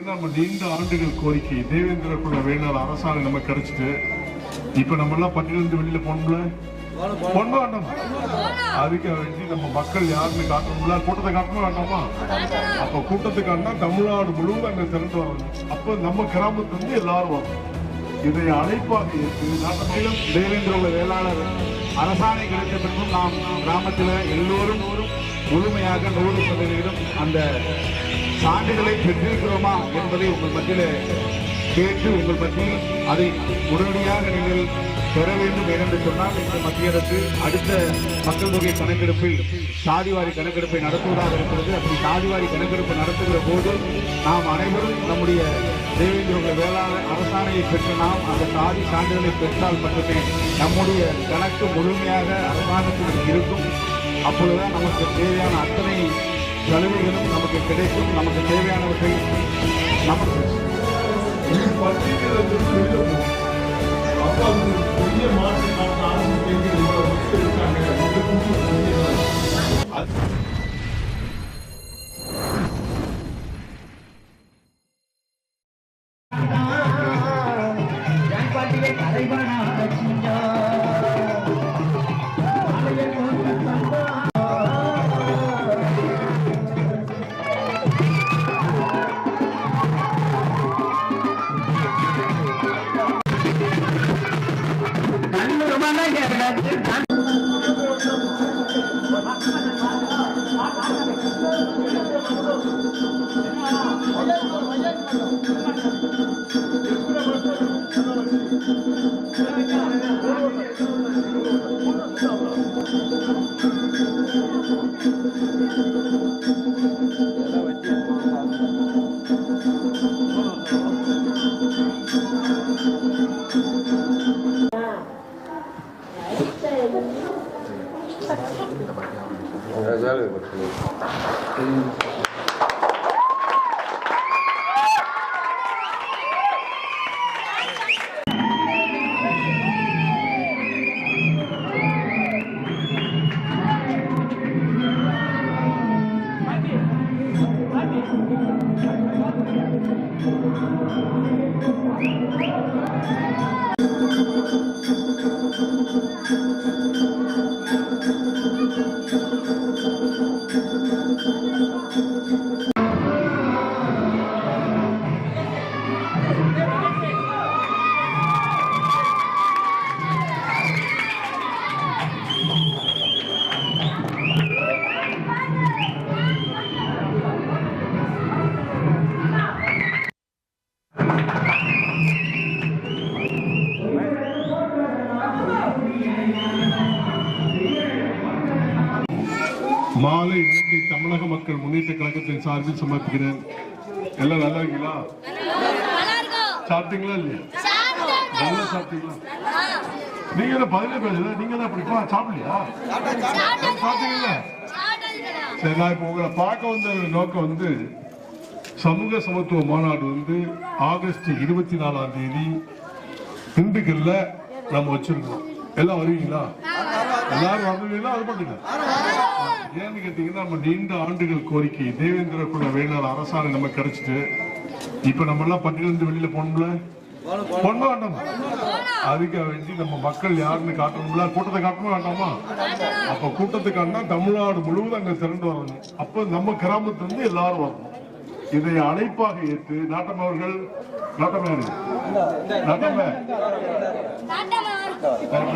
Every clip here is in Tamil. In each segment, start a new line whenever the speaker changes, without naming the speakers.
நம்ம நீண்ட ஆண்டுகள் கோரிக்கை தேவேந்திர குல வேளாண் அரசாங்கம் நம்ம கிடைச்சிட்டு இப்ப நம்ம எல்லாம் பட்டியலிருந்து வெளியில போனோம்ல பொண்ணு வேண்டாம் அதுக்கு வேண்டி நம்ம மக்கள் யாருன்னு காட்டணும்ல? கூட்டத்தை காட்டணும் வேண்டாமா? அப்ப கூட்டத்தை காட்டினா தமிழ்நாடு முழுவதும் அங்க திரண்டு வரணும் அப்ப நம்ம கிராமத்துல இருந்து எல்லாரும் வரணும் இதை அழைப்பாக ஏற்று நாட்டமையிலும் தேவேந்திர வேளாளர்
அரசாணை கிடைத்த பின்பும் நாம் கிராமத்தில் எல்லோரும் முழுமையாக நூறு சதவீதம் அந்த சான்றுகளை பெற்றிருக்கிறோமா என்பதை உங்கள் மத்தியில் கேட்டு உங்கள் மத்தியில் அதை உடனடியாக நீங்கள் பெற வேண்டும் என்று சொன்னால் இந்த மத்திய அரசு அடுத்த மக்கள் தொகை கணக்கெடுப்பில் சாதிவாரி கணக்கெடுப்பை நடத்துவதாக இருக்கிறது. அப்படி சாதிவாரி கணக்கெடுப்பு நடத்துகிற போது நாம் அனைவரும் நம்முடைய தேவேந்திர வேளாண் அரசாணையை பெற்று நாம் அந்த சாதி சான்றிதழை பெற்றால் மட்டுமே நம்முடைய கணக்கு முழுமையாக அரசாங்கத்தில் இருக்கும். அப்பொழுதுதான் நமக்கு தேவையான அத்தனை சலுகைகளும் நமக்கு கிடைக்கும் நமக்கு தேவையானவர்கள் நமக்கு
பட்டியலிருந்து
在
家里不吃。முன்னேற்ற கழகத்தின் சார்பில் சமர்ப்பிக்கிறேன். எல்லாம் நல்லா இருக்கீங்களா? சாப்பிட்டீங்களா இல்லையா? நல்லா சாப்பிட்டீங்களா? நீங்க என்ன பதிலே பேசல நீங்க தான் அப்படிப்பா சாப்பிடலையா? சாப்பிட்டீங்களா? சரி நான் இப்போ உங்களை பார்க்க வந்த நோக்கம் வந்து சமூக சமத்துவ மாநாடு வந்து ஆகஸ்ட் இருபத்தி நாலாம் தேதி திண்டுக்கல்ல நம்ம வச்சிருக்கோம். எல்லாம் வருவீங்களா? எல்லாரும் வருவீங்களா அது பண்ணுங்க. ஏன்னு கேட்டீங்கன்னா நம்ம நீண்ட ஆண்டுகள் கோரிக்கை. தேவேந்திர குல வேளாண் அரசாங்கம் நமக்கு கிடைச்சிட்டு இப்ப நம்ம எல்லாம் பட்டியலிருந்து வெளியில போனோம்ல பொண்ணு வேண்டாம் வேண்டி நம்ம மக்கள் யாருன்னு காட்டணும்ல? கூட்டத்தை காட்டணும் வேண்டாமா? அப்ப கூட்டத்தை காட்டினா தமிழ்நாடு முழுவதும் அங்க திரண்டு வரணும். அப்ப நம்ம கிராமத்துல இருந்து எல்லாரும் வரணும். இதை அழைப்பாக ஏற்று நாட்டம் அவர்கள் நாட்டமே நாட்டமே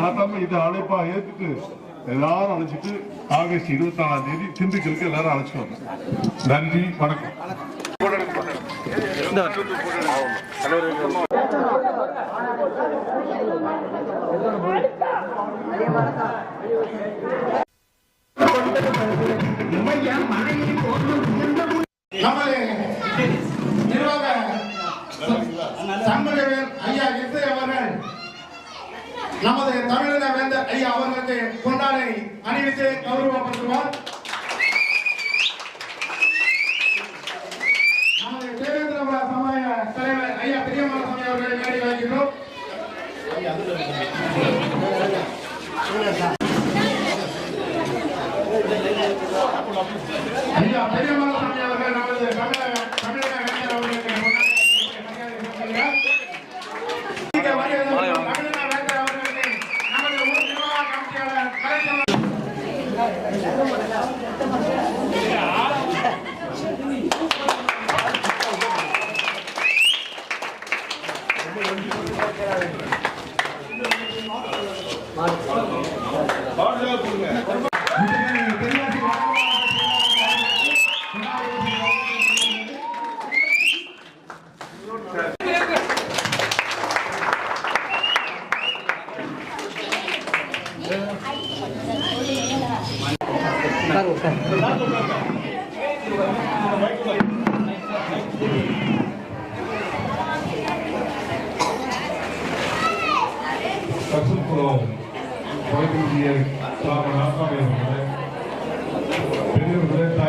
நாட்டாம இதை அழைப்பா ஏத்துட்டு எல்லாரும் அழைச்சிட்டு ஆகஸ்ட் இருபத்தி நாலாம் தேதி திண்டுக்கலுக்கு எல்லாரும் அழைச்சிட்டு வரணும் நன்றி வணக்கம்.
நமது கொண்டாடை அணிவித்து கௌரவப்படுத்துவார்.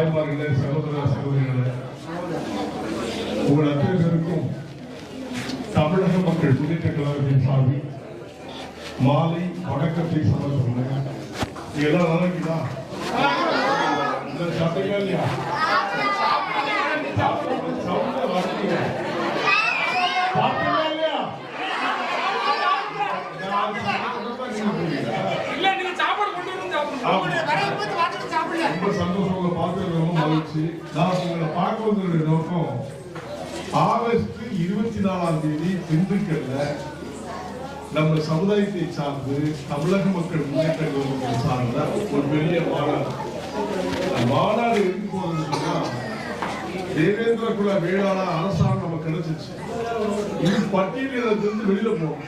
தாய்மார்களே சகோதர சகோதரிகளே. உங்கள் அத்தனை பேருக்கும் தமிழக மக்கள் முன்னேற்ற கழகத்தின் சார்பில் மாலை வணக்கத்தை சமர்ப்பிக்கிறேன். எல்லாம் இருக்கீங்களா? இந்த சாப்பிட்டீங்களா இல்லையா? வரீங்க சாப்பிட்டீங்களா இல்லையா
இல்ல நீங்க சாப்பாடு கொண்டு வந்து சாப்பிடுங்க
ரொம்ப சந்தோஷம் உங்களை பார்க்கறது ரொம்ப மகிழ்ச்சி. நான் உங்களை பார்க்க வந்ததுடைய நோக்கம் ஆகஸ்ட் இருபத்தி நாலாம் தேதி திண்டுக்கல்ல நம்ம சமுதாயத்தை சார்ந்து தமிழக மக்கள் முன்னேற்ற கழகத்தை சார்ந்த ஒரு பெரிய மாநாடு. மாநாடு எதுக்கு போகுதுன்னா தேவேந்திர குல வேளாளர் அரசாங்கம் நமக்கு கிடைச்சிச்சு. இது பட்டியலிருந்து வெளியில போகும்.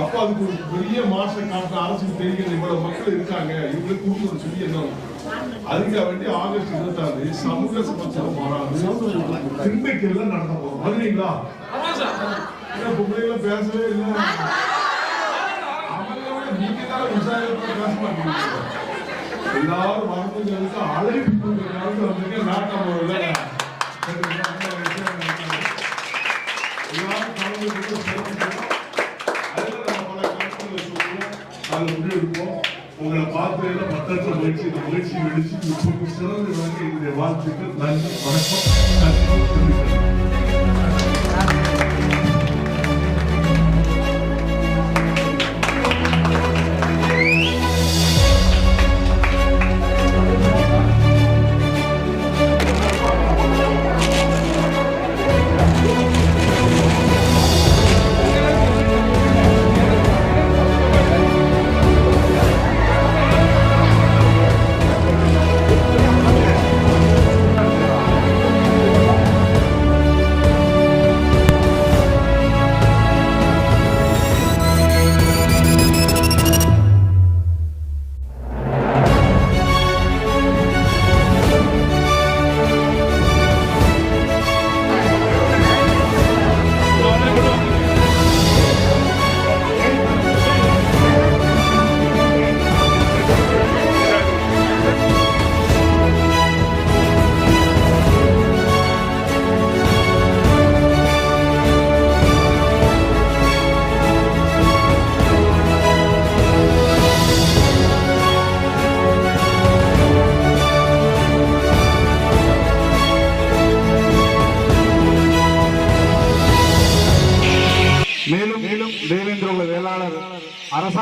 அப்ப அதுக்கு ஒரு பெரிய மாசம் காட்ட அரசுக்கு தெரிகிறது. இவ்வளவு மக்கள் இருக்காங்க. இவங்களுக்கு கொடுக்கணும் சொல்லி என்ன அதுக்காக வேண்டி ஆகஸ்ட் இருபத்தாறு சமூக சமாச்சார மாநாடு திரும்பிக்கையில நடத்த போறோம் வருவீங்களா பொம்பளைங்களும் பேசவே இல்லை. அவங்களோட நீங்க தான் விசாரிப்பா பேச மாட்டீங்க எல்லாரும் வரதுங்கிறதுக்கு அழைப்பு கொடுக்கறதுக்கு வந்துங்க நாட்டம் போகல எல்லாரும் கலந்து கொண்டு உங்களை பார்த்ததுல மற்றற்ற மகிழ்ச்சி இந்த மகிழ்ச்சி வெடிச்சு முப்பது சிறந்து விளங்க என்னுடைய வாழ்த்துக்கள். நன்றி வணக்கம்.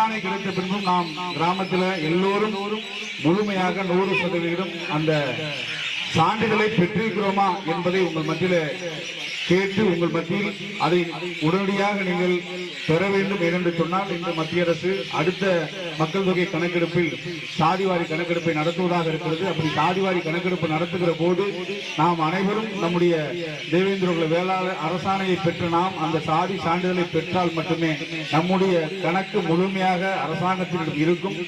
அரசாணை கிடைத்த பின்பும் நாம் கிராமத்தில் எல்லோரும் முழுமையாக நூறு சதவீதம் அந்த சான்றிதழை பெற்றிருக்கிறோமா என்பதை உங்கள் மத்தியில் கேட்டு உங்கள் மத்தியில் அதை உடனடியாக நீங்கள் பெற வேண்டும். என்று சொன்னால் இந்த மத்திய அரசு அடுத்த மக்கள் தொகை கணக்கெடுப்பில் சாதிவாரி கணக்கெடுப்பை நடத்துவதாக இருக்கிறது. அப்படி சாதிவாரி கணக்கெடுப்பு நடத்துகிற போது நாம் அனைவரும் நம்முடைய தேவேந்திரகுல வேளாளர் அரசாணையை பெற்று நாம் அந்த சாதி சான்றிதழை பெற்றால் மட்டுமே நம்முடைய கணக்கு முழுமையாக அரசாங்கத்திடம் இருக்கும்.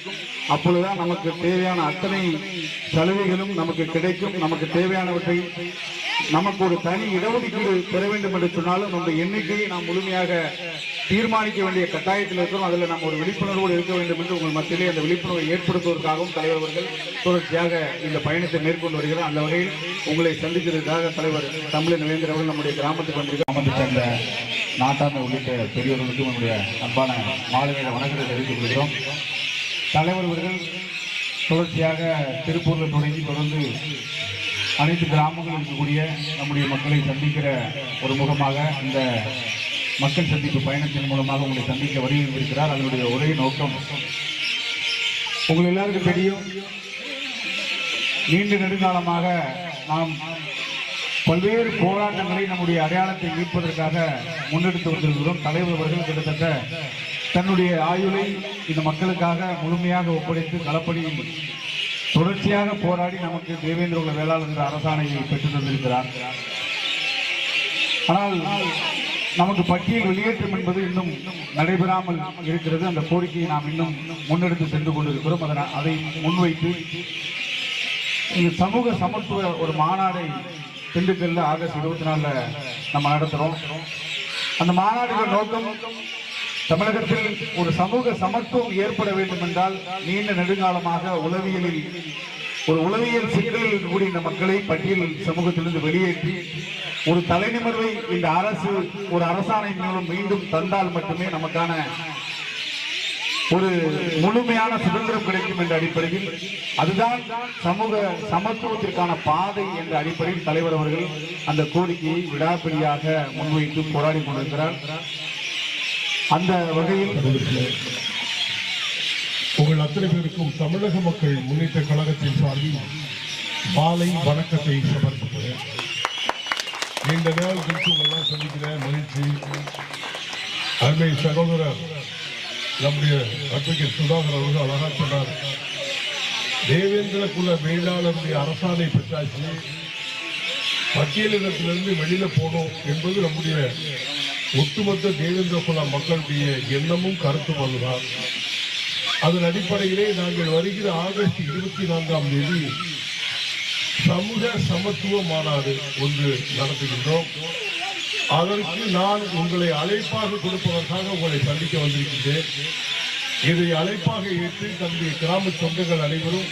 அப்பொழுதுதான் நமக்கு தேவையான அத்தனை சலுகைகளும் நமக்கு கிடைக்கும். நமக்கு தேவையானவற்றை நமக்கு ஒரு தனி இடஒதுக்கீடு பெற வேண்டும் என்று சொன்னாலும் நம்முடைய எண்ணிக்கையை நாம் முழுமையாக தீர்மானிக்க வேண்டிய கட்டாயத்தில் இருக்கிறோம். அதில் நாம் ஒரு விழிப்புணர்வோடு இருக்க வேண்டும் என்று உங்கள் மத்தியிலே அந்த விழிப்புணர்வை ஏற்படுத்துவதற்காகவும் தலைவர் அவர்கள் தொடர்ச்சியாக இந்த பயணத்தை மேற்கொண்டு வருகிறார். அந்த வகையில் உங்களை சந்திக்கிறதுக்காக தலைவர் தமிழன் நவேந்திர அவர்கள் நம்முடைய கிராமத்துக்கு வந்திருக்க கிராமத்தை சேர்ந்த நாட்டாமை உள்ளிட்ட பெரியவர்களுக்கும் நம்முடைய அன்பான மாலை வணக்கத்தை தெரிவித்துக் கொள்கிறோம். தலைவர் அவர்கள் தொடர்ச்சியாக திருப்பூரில் தொடங்கி தொடர்ந்து அனைத்து கிராமங்களில் இருக்கக்கூடிய நம்முடைய மக்களை சந்திக்கிற ஒரு முகமாக இந்த மக்கள் சந்திப்பு பயணத்தின் மூலமாக உங்களை சந்திக்க வடிவமைத்திருக்கிறார் அதனுடைய ஒரே நோக்கம் உங்கள் எல்லாருக்கும் தெரியும் நீண்ட நெடுங்காலமாக நாம் பல்வேறு போராட்டங்களை நம்முடைய அடையாளத்தை மீட்பதற்காக முன்னெடுத்து வந்திருக்கிறோம். தலைவர் அவர்கள் கிட்டத்தட்ட தன்னுடைய ஆயுளை இந்த மக்களுக்காக முழுமையாக ஒப்படைத்து களப்பணியில் தொடர்ச்சியாக போராடி நமக்கு தேவேந்திர குல வேளாளர் என்ற அரசாணையை பெற்று தந்திருக்கிறார். ஆனால் நமக்கு பட்டியல் வெளியேற்றம் என்பது இன்னும் நடைபெறாமல் இருக்கிறது. அந்த கோரிக்கையை நாம் இன்னும் முன்னெடுத்து சென்று கொண்டிருக்கிறோம். அதனால் அதை முன்வைத்து இந்த சமூக சமத்துவ ஒரு மாநாடை திண்டுக்கல்ல ஆகஸ்ட் இருபத்தி நாலுல நம்ம நடத்துறோம். அந்த மாநாடுகள் நோக்கம் தமிழகத்தில் ஒரு சமூக சமத்துவம் ஏற்பட வேண்டும் என்றால் நீண்ட நெடுங்காலமாக உளவியலில் ஒரு உளவியல் சிக்கலில் கூடிய இந்த மக்களை பட்டியல் சமூகத்திலிருந்து வெளியேற்றி ஒரு தலைநிமர்வை இந்த அரசு ஒரு அரசாணை மூலம் மீண்டும் தந்தால் மட்டுமே நமக்கான ஒரு முழுமையான சுதந்திரம் கிடைக்கும் என்ற அடிப்படையில் அதுதான் சமூக சமத்துவத்திற்கான பாதை என்ற அடிப்படையில் தலைவர் அவர்கள் அந்த கோரிக்கையை விடாப்பிடியாக முன்வைத்து போராடி கொண்டிருக்கிறார். அந்த வகையில்
உங்கள் அத்தனை பேருக்கும் தமிழக மக்கள் முன்னேற்ற கழகத்தின் சார்பில் மாலை வணக்கத்தை சமர்ப்பிக்கிறேன். நீண்ட நாள் குறித்து உங்களெல்லாம் சந்திக்கிறேன். மகிழ்ச்சி. அருமை சகோதரர் நம்முடைய அட்வொகேட் சுதாகர் அவர்கள் அழகா சொன்னார். தேவேந்திர குல மேலாளருடைய அரசாணை பெற்றாச்சு. பட்டியலிடத்திலிருந்து வெளியில போனோம் என்பது நம்முடைய ஒட்டுமொத்த தேவேந்திர குல மக்களுடைய எண்ணமும் கருத்தும் அதுதான் அதன் அடிப்படையிலே நாங்கள் வருகிற ஆகஸ்ட் இருபத்தி நான்காம் தேதி சமூக சமத்துவ மாநாடு ஒன்று நடத்துகின்றோம். அதற்கு நான் உங்களை அழைப்பாக கொடுப்பதற்காக உங்களை சந்திக்க வந்திருக்கின்றேன். இதை அழைப்பாக ஏற்று தன்னுடைய கிராம சொந்தங்கள் அனைவரும்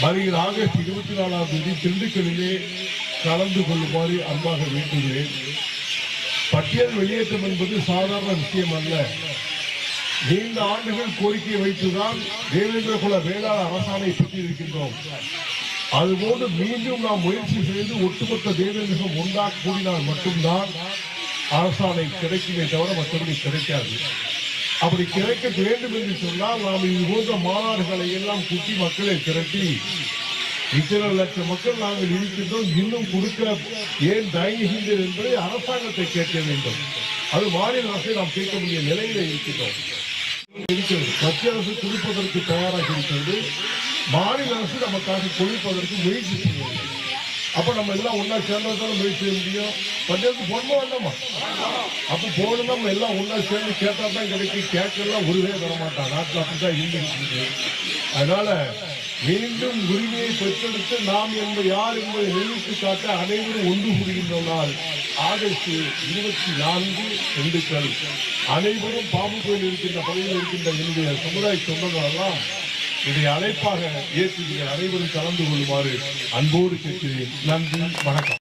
வருகிற ஆகஸ்ட் இருபத்தி நாலாம் தேதி திண்டுக்கல்லிலே கலந்து கொள்ளுமாறு அன்பாக வேண்டுகிறேன். பட்டியல் வெளியேற்றம் என்பது சாதாரண விஷயம் அல்ல. நீண்ட ஆண்டுகள் கோரிக்கை வைத்துதான் தேவேந்திர குல வேளாண் அரசாணை பெற்றிருக்கின்றோம். அதுபோன்று மீண்டும் நாம் முயற்சி செய்து ஒட்டுமொத்த தேவேந்திரம் உண்டாக கூடினால் மட்டும்தான் அரசாணை கிடைக்குமே தவிர மற்றபடி கிடைக்காது. அப்படி கிடைக்க வேண்டும் என்று சொன்னால் நாம் இது போன்ற மாநாடுகளை எல்லாம் கூட்டி மக்களை திரட்டி இத்தனை லட்சம் மக்கள் நாங்கள் இருக்கின்றோம் இன்னும் கொடுக்க ஏன் தயங்குகின்றனர் என்பதை அரசாங்கத்தை கேட்க வேண்டும். அது மாநில அரசை நாம் கேட்க முடிய நிலையில இருக்கின்றோம் இருக்கிறது. மத்திய அரசு கொடுப்பதற்கு தயாராக இருக்கிறது. மாநில அரசு நமக்காக கொடுப்பதற்கு முயற்சி செய்யவில்லை அப்ப நம்ம எல்லாம் ஒன்னா சேர்ந்ததால முயற்சி செய்ய முடியும்? பஞ்சாயத்து போடணுமா வேண்டாமா? அப்ப போகணும் நம்ம எல்லாம் ஒன்னா சேர்ந்து கேட்டா தான் கிடைக்கும். கேட்கலாம் ஒருவே தர மாட்டான் நாட்டில் அப்படிதான் இருந்து அதனால மீண்டும் உரிமையை பெற்றெடுத்து நாம் என்பது யார் என்பதை நிரூபித்து காட்ட அனைவரும் ஒன்று கூடுகின்ற நாள் ஆகஸ்ட் இருபத்தி நான்கு திண்டுக்கல். அனைவரும் பாம்பு கோயில் இருக்கின்ற பகுதியில் இருக்கின்ற என்னுடைய சமுதாய சொந்தங்களெல்லாம் இதை அழைப்பாக ஏற்றுகிற அனைவரும் கலந்து கொள்ளுமாறு அன்போடு கேட்கிறேன். நன்றி வணக்கம்.